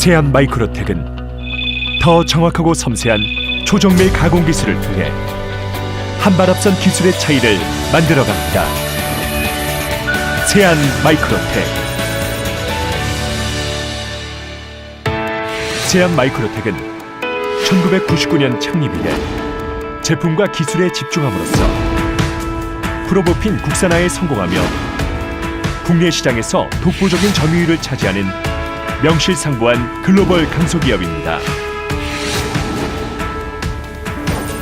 세안 마이크로텍은 더 정확하고 섬세한 초정밀 가공 기술을 통해 한발 앞선 기술의 차이를 만들어갑니다. 세안 마이크로텍 세안 마이크로텍은 1999년 창립 이래 제품과 기술에 집중함으로써 프로보핀 국산화에 성공하며 국내 시장에서 독보적인 점유율을 차지하는 명실상부한 글로벌 강소기업입니다.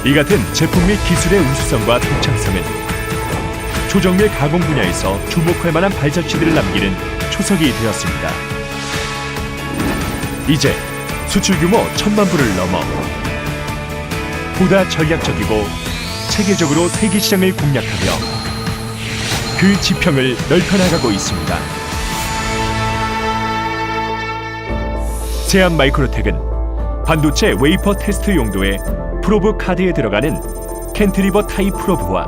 이 같은 제품 및 기술의 우수성과 독창성은 초정밀 가공 분야에서 주목할 만한 발자취들을 남기는 초석이 되었습니다. 이제 수출 규모 천만 불을 넘어 보다 전략적이고 체계적으로 세계 시장을 공략하며 그 지평을 넓혀나가고 있습니다. 세안 마이크로텍은 반도체 웨이퍼 테스트 용도의 프로브 카드에 들어가는 캔트리버 타입 프로브와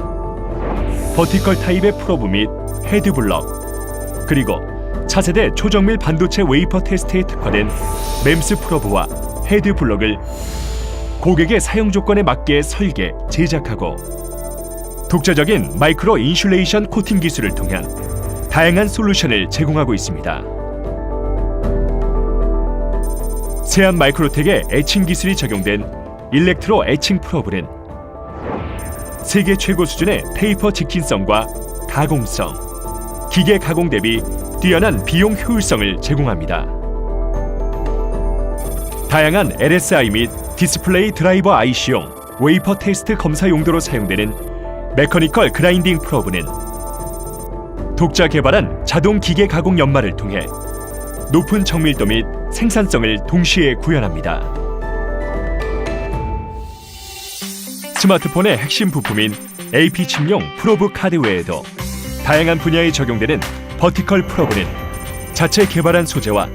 버티컬 타입의 프로브 및 헤드 블럭 그리고 차세대 초정밀 반도체 웨이퍼 테스트에 특화된 mem스 프로브와 헤드 블럭을 고객의 사용 조건에 맞게 설계, 제작하고 독자적인 마이크로 인슐레이션 코팅 기술을 통한 다양한 솔루션을 제공하고 있습니다. 세안 마이크로텍의 에칭 기술이 적용된 일렉트로 에칭 프로브는 세계 최고 수준의 테이퍼 직진성과 가공성, 기계 가공 대비 뛰어난 비용 효율성을 제공합니다. 다양한 LSI 및 디스플레이 드라이버 IC용 웨이퍼 테스트 검사 용도로 사용되는 메커니컬 그라인딩 프로브는 독자 개발한 자동 기계 가공 연마를 통해 높은 정밀도 및 생산성을 동시에 구현합니다. 스마트폰의 핵심 부품인 AP 칩용 프로브 카드 외에도 다양한 분야에 적용되는 버티컬 프로브는 자체 개발한 소재와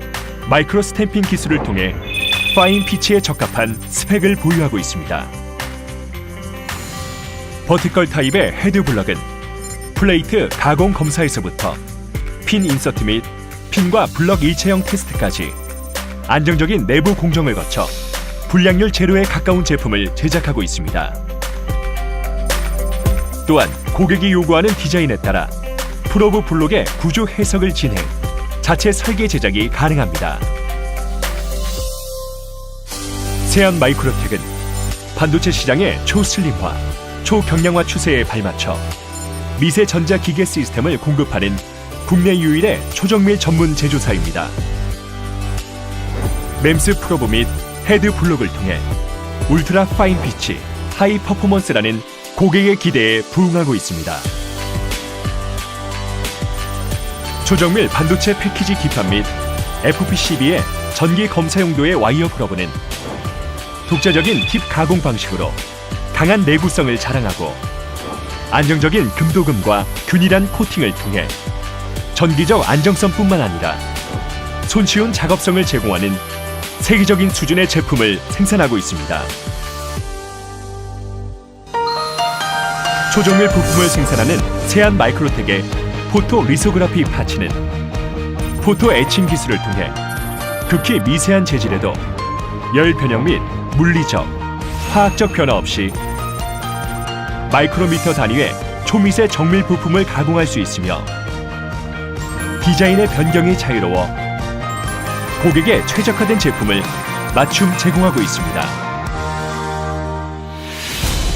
마이크로 스탬핑 기술을 통해 파인 피치에 적합한 스펙을 보유하고 있습니다. 버티컬 타입의 헤드 블럭은 플레이트 가공 검사에서부터 핀 인서트 및 핀과 블럭 일체형 테스트까지 안정적인 내부 공정을 거쳐 불량률 제로에 가까운 제품을 제작하고 있습니다. 또한 고객이 요구하는 디자인에 따라 프로브 블록의 구조 해석을 진행, 자체 설계 제작이 가능합니다. 세안 마이크로텍은 반도체 시장의 초슬림화, 초경량화 추세에 발맞춰 미세 전자 기계 시스템을 공급하는 국내 유일의 초정밀 전문 제조사입니다. Mem스 프로브 및 헤드 블록을 통해 울트라 파인 피치, 하이 퍼포먼스라는 고객의 기대에 부응하고 있습니다. 초정밀 반도체 패키지 기판 및 FPCB의 전기 검사 용도의 와이어 프로브는 독자적인 힙 가공 방식으로 강한 내구성을 자랑하고 안정적인 금도금과 균일한 코팅을 통해 전기적 안정성뿐만 아니라 손쉬운 작업성을 제공하는 세계적인 수준의 제품을 생산하고 있습니다. 초정밀 부품을 생산하는 세안 마이크로텍의 포토 리소그라피 파츠는 포토 에칭 기술을 통해 극히 미세한 재질에도 열 변형 및 물리적, 화학적 변화 없이 마이크로미터 단위의 초미세 정밀 부품을 가공할 수 있으며 디자인의 변경이 자유로워 고객의 최적화된 제품을 맞춤 제공하고 있습니다.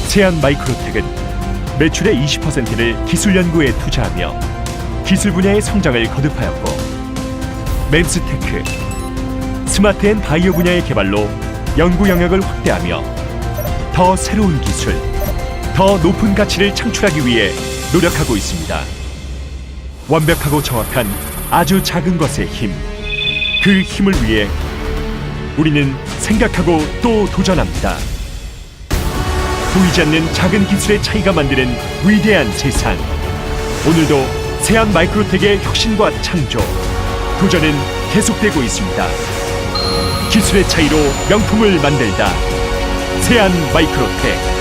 세안 마이크로텍은 매출의 20%를 기술 연구에 투자하며 기술 분야의 성장을 거듭하였고 mem스테크, 스마트 앤 바이오 분야의 개발로 연구 영역을 확대하며 더 새로운 기술, 더 높은 가치를 창출하기 위해 노력하고 있습니다. 완벽하고 정확한 아주 작은 것의 힘, 그 힘을 위해 우리는 생각하고 또 도전합니다. 보이지 않는 작은 기술의 차이가 만드는 위대한 세상. 오늘도 세안 마이크로텍의 혁신과 창조, 도전은 계속되고 있습니다. 기술의 차이로 명품을 만들다. 세안 마이크로텍.